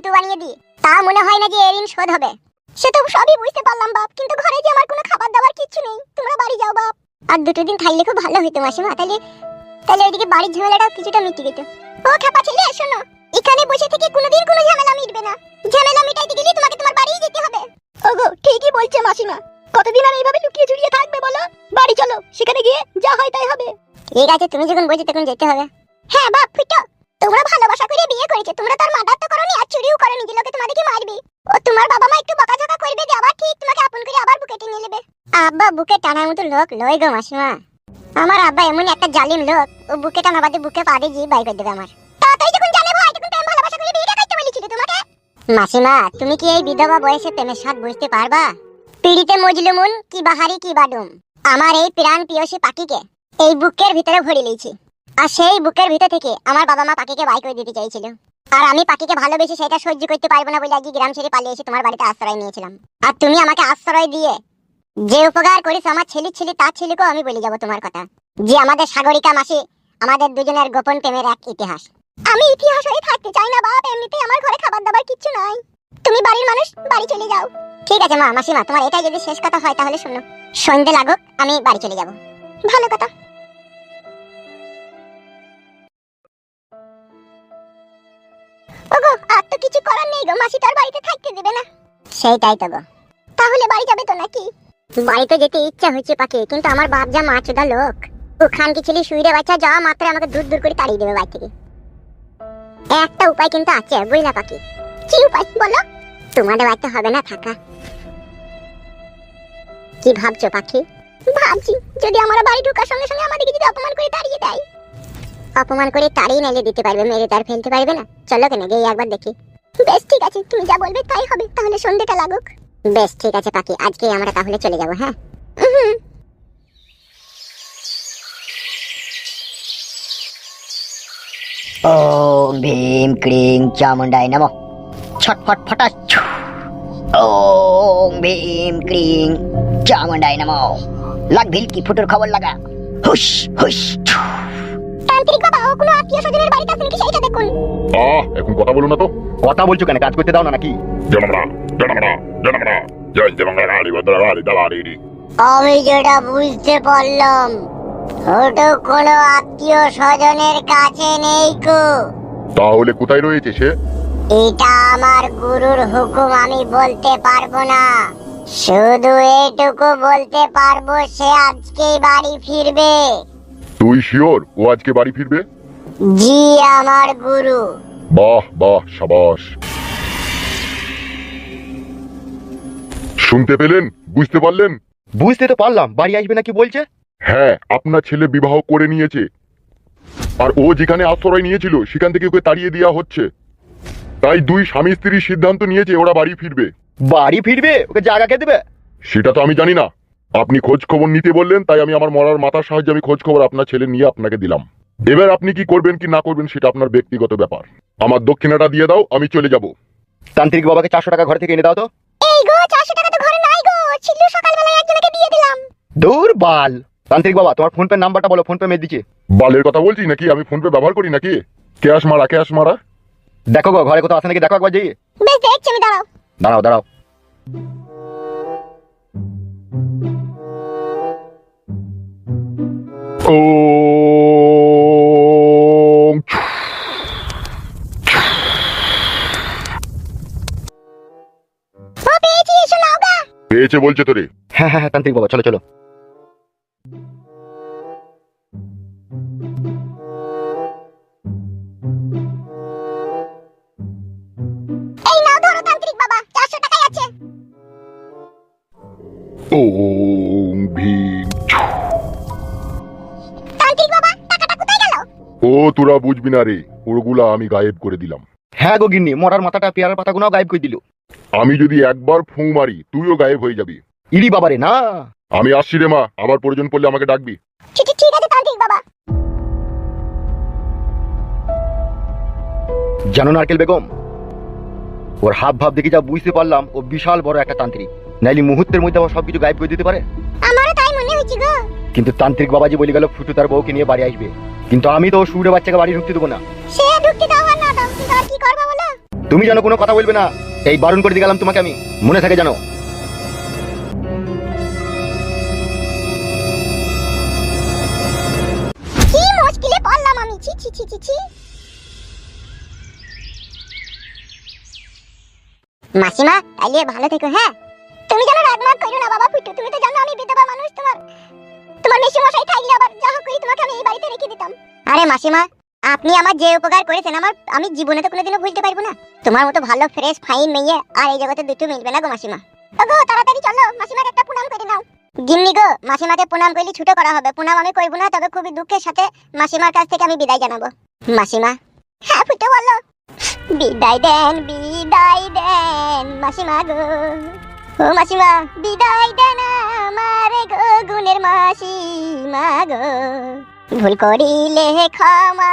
জুতো বানিয়ে দিই। তা মনে হয় না যে এর ঋণ শোধ হবে। সে তো সবই বুঝতে পারলাম বাপ। কিন্তু ঘরে যে আমার কোনো খাবার দাবার কিচ্ছু নেই তোমরা বাড়ি যাও বাপ। আর দুটো দিন থাকলে খুব ভালো হতো মাসিমা। তাহলে তাহলে ওইদিকে বাড়ির ঝামেলাটা কিছুটা মিটে যেত ও খাপা ছেলে শোনো এখানে বসে থেকে কোনোদিন কোনো ঝামেলা মিটবে না। ঝামেলা মিটাইতে গেলে তোমাকে তোমার বাড়িই যেতে হবে। ওগো ঠিকই বলছে মাসিমা। কতদিন আর এইভাবে লুকিয়ে ঝুলিয়ে থাকবে বলো? বাড়ি চলো সেখানে গিয়ে যা হয় তাই হবে। ঠিক আছে তুমি যখন বলছো তখন যেতে হবে। হ্যাঁ বাপ ফুটো। তোমরা ভালোবাসা করে বিয়ে করেছ, তোমরা তার মার্ডার তো করনি আর চুরিও করনি যে লোকে তোমাদেরকে মারবে। ও, তোমার বাবা মা একটু বকাঝকা করবে যে আবার ঠিক তোমাকে আপন করে আবার বুকে টেনে নেবে। আব্বা, বুকে টানার মতো লোক, লয় গো মাসিমা। আমার আব্বা এমন একটা জালিম লোক, ও বুকে টানা বাদে বুকে পা দিয়ে বাই করে দেবে আমার। তাড়াতাড়ি যখন জানে ভাই তখন প্রেম, ভালোবাসা করে বিয়ে করতে বলেছিল তোমাকে। মাসিমা, তুমি কি এই বিধবা বয়সে প্রেমের স্বাদ বুঝতে পারবা? পিড়িতে মজলুমুন, কি বাহারি, কি বাডুম আমার এই প্রাণ পিয়সী পাখিকে এই বুকের ভিতরে ভরে লিয়েছি আর সেই বুকের ভিতর থেকে আমার বাবা মা পাখিকে বাই করে দিতে চাইছিল। আর আমি পাখিকে ভালোবেসে সেটা সহ্য করতে পারব না বলে আজকে গ্রাম ছেড়ে পালিয়ে এসে তোমার বাড়িতে আশ্রয় নিয়েছিলাম। আর তুমি আমাকে আশ্রয় দিয়ে যে উপকার করিস আমার ছেলে ছেলে, তার ছেলেকেও আমি বলে যাব তোমার কথা। যে আমাদের সাগরিকা মাসি আমাদের দুজনের গোপন প্রেমের এক ইতিহাস। আমি ইতিহাস হয়ে থাকতে চাই না বাপ এমনিতে আমার ঘরে খাবার দাবার কিচ্ছু নাই। তুমি বাড়ির মানুষ, বাড়ি চলে যাও। ঠিক আছে মা, মাসিমা, তোমার এটাই যদি শেষ কথা হয় তাহলে শোনো। সন্ধে লাগুক, আমি বাড়ি চলে যাব। ভালো কথা। তো কিছু করার নেই গো, মাসি তার বাড়িতে থাকতে দেবে না। সেইটাই তো গো। তাহলে বাড়ি যাবে তো নাকি? বাড়িতে যেতে ইচ্ছা হচ্ছে পাখি কিন্তু আমার বাপ যা মাছুদা লোক ও খানকি ছেলে শুইরে বাচ্চা যাওয়া মাত্র আমাকে দূর দূর করে তাড়িয়ে দেবে বাড়ি থেকে। একটা উপায় কিন্তু আছে, বুঝলা পাখি কি উপায় বলো? তোমাদের বাড়িতে হবে না থাকা। কি ভাবছ পাখি? ভাবছি, যদি আমার বাড়ি ঢোকার সঙ্গে সঙ্গে আমাদেরকে যদি অপমান করে তাড়িয়ে দেয়। অপমান করে তাড়িয়ে নাইলে দিতে পারবে, মেরে তার ফেলতে পারবে না। চলো কেন, গিয়ে একবার দেখি। বেশ, ঠিক আছে, তুমি যা বলবে তাই হবে, তাহলে সন্ধ্যেটা লাগুক। বেশ, ঠিক আছে, পাখি, আজকে আমরা তাহলে চলে যাব হ্যাঁ। ওম ভীম ক্রিং চামুন্ডাই নম। ছটফট ফটাচ্ছ ওম ভীম ক্রিং চামুন্ডাই নম। লাগ ভিলকি, ফুটোর খবর লাগা। হুস হুস তান্ত্রিক বাবা ও কোনো আত্মীয় স্বজনের বাড়িতে আছেন কি সেইটা দেখুন। আহ এখন কথা বলো না তো। কথা বলছো কেন? কাজ করতে দাও না নাকি? জনমরা জনমরা জনমরা জয় জনমরা রাড়ি বদরা রাড়ি আমি যেটা বুঝতে পারলাম ছোট কোনো আত্মীয় স্বজনের কাছে নেই কো। তাহলে কোথায় রয়েছে সে? এটা আমার গুরুর হুকুম আমি বলতে পারব না। শুধু এটুকু বলতে পারব সে আজকেই বাড়ি ফিরবে। তুই শিওর ও আজকে বাড়ি ফিরবে? জি আমার গুরু। বাহ বাহ সাবাস। শুনতে পেলেন? বুঝতে পারলেন? বুঝতে তো পারলাম। বাড়ি আসবে নাকি বলছে? হ্যাঁ আপনার ছেলে বিবাহ করে নিয়েছে। আর ও যেখানে আশ্রয় নিয়েছিল সেখান থেকে ওকে তাড়িয়ে দেওয়া হচ্ছে। তাই দুই স্বামী স্ত্রীর সিদ্ধান্ত নিয়েছে ওরা বাড়ি ফিরবে। বাড়ি ফিরবে? ওকে জায়গা কে দেবে? সেটা তো আমি জানি না। আপনি খোঁজ খবর নিতে বললেন তাই আমি আমার মরার মাথার সাহায্যে আমি খোঁজ খবর আপনার ছেলে নিয়ে আপনাকে দিলাম। এবার আপনি কি করবেন কি না করবেন সেটা আপনার ব্যক্তিগত ব্যাপার। আমার দক্ষিণাটা দিয়ে দাও আমি চলে যাব। তান্ত্রিক বাবাকে চারশো টাকা ঘর থেকে এনে দাও তো। এই গো চারশো টাকা তো ঘরে নাই গো। ছিল সকালবেলায় একজনকে দিয়ে দিলাম। দূর বাল। তান্ত্রিক বাবা তোমার ফোন পে নাম্বারটা বলো ফোন পে মেয়ে দিচ্ছে। বালের কথা বলছি নাকি? আমি ফোন পে ব্যবহার করি নাকি? ক্যাশ মারা ক্যাশ মারা? দেখো গো ঘরে কোথাও আছে নাকি? দেখো একবার যেয়ে। বেশ দেখছি আমি দাঁড়াও। দাঁড়াও দাঁড়াও। ও ও পেয়েছি এসো নাও গা। পেয়েছে বলছে তোরে। হ্যাঁ হ্যাঁ হ্যাঁ তান্ত্রিক বাবা চলো চলো। এই নাও ধরো তান্ত্রিক বাবা চারশো টাকাই আছে। ওম ও তোরা বুঝবি না রে ওগুলা আমি গায়েব করে দিলাম। হ্যাঁ গো গিন্নি মরার মাথাটা পেয়ারার পাতাগুলো গায়েব করে দিল। আমি যদি একবার ফু মারি তুইও গায়েব হয়ে যাবি। ইরি বাবারে না। আমি আসছি রে মা আবার প্রয়োজন পড়লে আমাকে ডাকবি। ঠিক ঠিক আছে তান্ত্রিক বাবা। জানো নারকেল বেগম ওর হাব ভাব দেখে যা বুঝতে পারলাম ও বিশাল বড় একটা তান্ত্রিক। নাইলে মুহূর্তের মধ্যে আবার সবকিছু গায়েব করে দিতে পারে? আমারও তাই মনে হচ্ছে গো। কিন্তু তান্ত্রিক বাবাজি বলে গেল ফুটু তার বউকে নিয়ে বাড়ি আসবে। কিন্তু আমি তো সুরে বাচ্চাকে বাড়ি ঢুকতে দেবো না। সে ঢুকতে দাও আর না দাও কিন্তু আর কি করব বলো? তুমি যেন কোনো কথা বলবে না এই বারণ করে দিয়ে গেলাম তোমাকে আমি। মনে থাকে জানো কি মুশকিলে পড়লাম আমি ছি ছি ছি ছি ছি। মাসিমা তাইলে ভালো থেকো হ্যাঁ? তুমি যেন রাগ মাগ করো না বাবা ফুটু তুমি তো জানো আমি বিধবা মানুষ তোমার তোমার মেশি মশাই থাকলে আবার যা করি তোমাকে আমি এই বাড়িতে রেখে দিতাম। আরে মাসিমা আপনি আমার যে উপকার করেছেন আমার আমি জীবনে তো কোনোদিনও ভুলতে পারব না। তোমার মতো ভালো ফ্রেশ ফাইন মেয়ে আর এই জগতে দুটো মিলবে না গো মাসিমা। ওগো তাড়াতাড়ি চলো মাসিমাকে একটা প্রণাম করে নাও। গিন্নি গো মাসিমাকে প্রণাম করলে ছুটো করা হবে। প্রণাম আমি করব না তবে খুবই দুঃখের সাথে মাসিমার কাছ থেকে আমি বিদায় জানাব। মাসিমা। হ্যাঁ ফুটে বলো। বিদায় দেন বিদায় দেন মাসিমা গো। ও মাসিমা বিদায় দেন আমার গো গুণের মাসিমা গো। ভুল করিলে ক্ষমা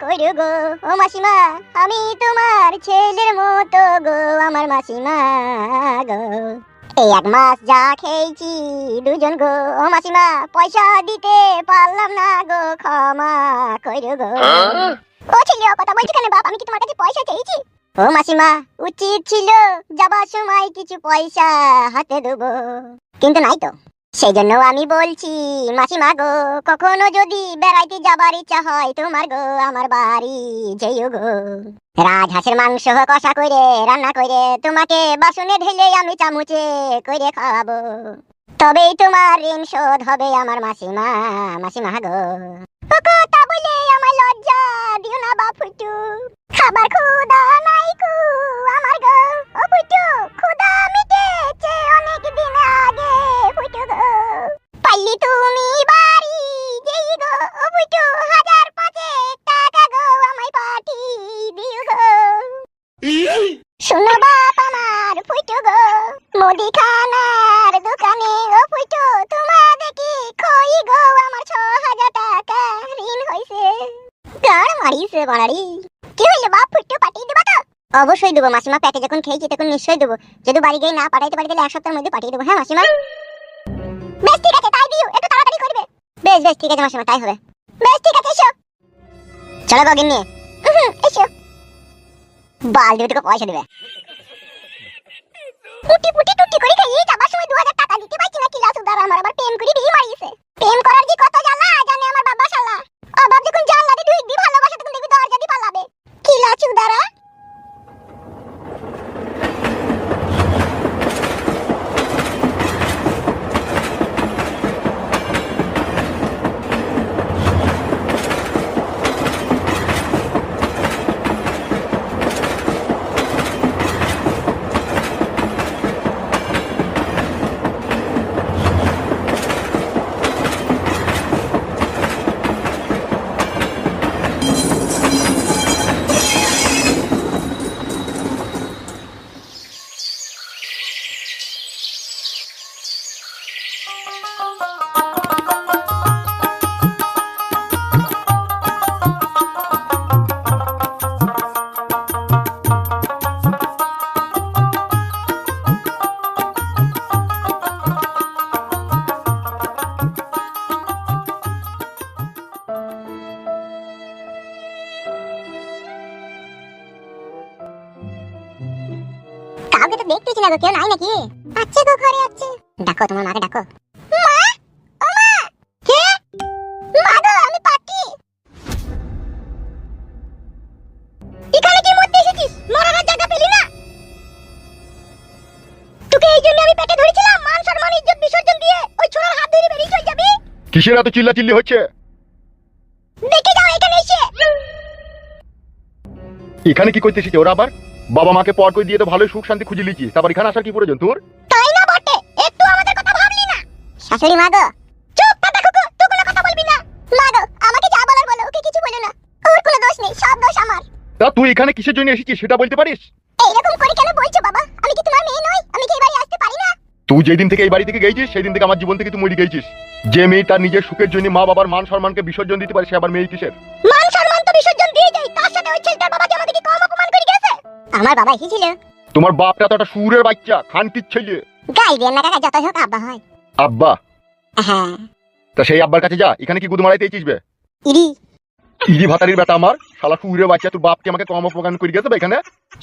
করু গো। ও মাসিমা আমি তোমার ছেলের মতো গো আমার মাসিমা গো। এই এক মাস যা খেয়েছি দুজন গো। ও মাসিমা পয়সা দিতে পারলাম না গো ক্ষমা করু গো। ও ছিল কথা বলছি কেন বাপ? আমি কি তোমার কাছে পয়সা চেয়েছি? ও মাসিমা, উচিত ছিল যাবার সময় কিছু পয়সা হাতে দেবো। কিন্তু নাই তো। সেই জন্য আমি বলছি, মাসিমা গো, কখনো যদি বেড়াইতে যাবার ইচ্ছা হয় তোমার গো, আমার বাড়ি যেও গো। রাজহাঁসের মাংস, কষা করে রান্না করে তোমাকে বাসনে ঢেলে আমি চামচে করে খাওয়াবো। তবেই তোমার ঋণ শোধ হবে আমার মাসিমা মাসিমা গো। কথা বলে আমার লজ্জা। ফুটু গো মুদিখানার দোকানে ও ফুটু তোমার দেখি খই গো, আমার ছ হাজার টাকা ঋণ হইছে। গাড় মারিছে বাড়ারি। কি হইল বাপ, ফুটু, পাঠিয়ে দেবা তো? অবশ্যই দেবো, মাসিমা প্যাকে যখন খেয়েছি তখন নিশ্চয়ই দেবো। যদি বাড়ি গিয়ে না পাঠাইতে পারি, তাহলে এক সপ্তাহের মধ্যে পাঠিয়ে দেবো হ্যাঁ মাসিমা? বেশ, ঠিক আছে, তাই দিও, একটু তাড়াতাড়ি করবে। বেশ বেশ, ঠিক আছে, মাসিমা, তাই হবে। বেশ, ঠিক আছে, এসো। চলো গগিন নিয়ে এসো। বাল দেবে তোকে পয়সা দেবে। পুটি পুটি টুটি করে খাইয়ে যাবার সময় দু হাজার টাকা দিতে পারছি না কিলা সুদার আমার আবার প্রেম করে বিয়ে মারিয়েছে। প্রেম করার যে কত জ্বালা, জানে আমার বাবা শালা। অভাব যখন জানলা দিয়ে ঢুকবি ভালোবাসা তখন দেখবি দরজা দিয়ে পালাবে কিলা চুদারা কাউকে তো দেখতেছি না গো কেউ নাই নাকি? আচ্ছা গো ঘরে আছে। ডাকো তোমার মাকে ডাকো। কিসের এত চিল্লা চিল্লি হচ্ছে? দেখে যাও এখানে এসে। এখানে কি করতে এসেছে ওরা আবার? বাবা মাকে পর করে দিয়ে তো ভালোই সুখ শান্তি খুঁজে লিখিস তারপর এখানে আসার কি প্রয়োজন তোর? তাই না বটে একটু আমাদের কথা ভাবলি না। শাশুড়ি মা গো চুপ পাতা কুকু তুই কোনো কথা বলবি না। মা গো আমাকে যা বলার বলো ওকে কিছু বলো না। ওর কোনো দোষ নেই সব দোষ আমার। তা তুই এখানে কিসের জন্য এসেছিস সেটা বলতে পারিস? এইরকম করে কেন বলছো বাবা? তুই যেই দিন থেকে এই বাড়ি থেকে গেছিস সেই দিন থেকে আমার জীবন থেকে তুই মরে গেছিস। যে মেয়ে তার নিজের সুখের জন্য মা বাবার মান সম্মানকে বিসর্জন দিতে পারে সে আবার মেয়ে কিসের? মান সম্মান তো বিসর্জন দিয়ে যাই তার সাথে ওই ছেলেটার বাবা কি আমাকে কি কম অপমান করে গেছে? আমার বাবা এসেছিল তোমার বাপটা তো একটা সুরের বাচ্চা খানকির ছেলে। গাই দিয়ে না কাকা যত হোক আব্বা হয়। আব্বা? হ্যাঁ। তা সেই আব্বার কাছে যা এখানে কি গুদ মারাইতে এসেছিস ইরি ইরি ভাতারির বেটা আমার। শালা সুরে বাচ্চা তোর বাপকে আমাকে কম অপমান করে গেছে এখানে।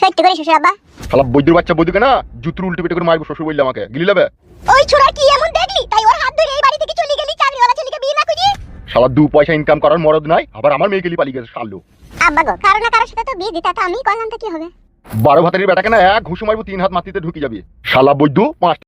সত্যি করে শ্বশুর আব্বা। শালা বৈদ্যুর বাচ্চা বৈদ্যুকে না জুতুর উল্টে পেটে করে মারবো শ্বশুর বললে আমাকে। গিলি নেবে ওই ছোড়া কি এমন দেখলি? তাই ওর হাত ধরে এই বাড়ি থেকে চলে গেলি চাকরিওয়ালা ছেলেকে বিয়ে না করিয়ে শালা দু পয়সা ইনকাম করার মরদ নাই আবার আমার মেয়ে গেলি পালিয়ে গেছে শালু। আব্বা গো কারও না কারোর সাথে তো বিয়ে দিতে তো আমি করলাম তো কি হবে? বারো ভাতারির বেটাকে না এক ঘুষু মারবো তিন হাত মাটিতে ঢুকে যাবি। শালা বৈদ্যু পাঁচ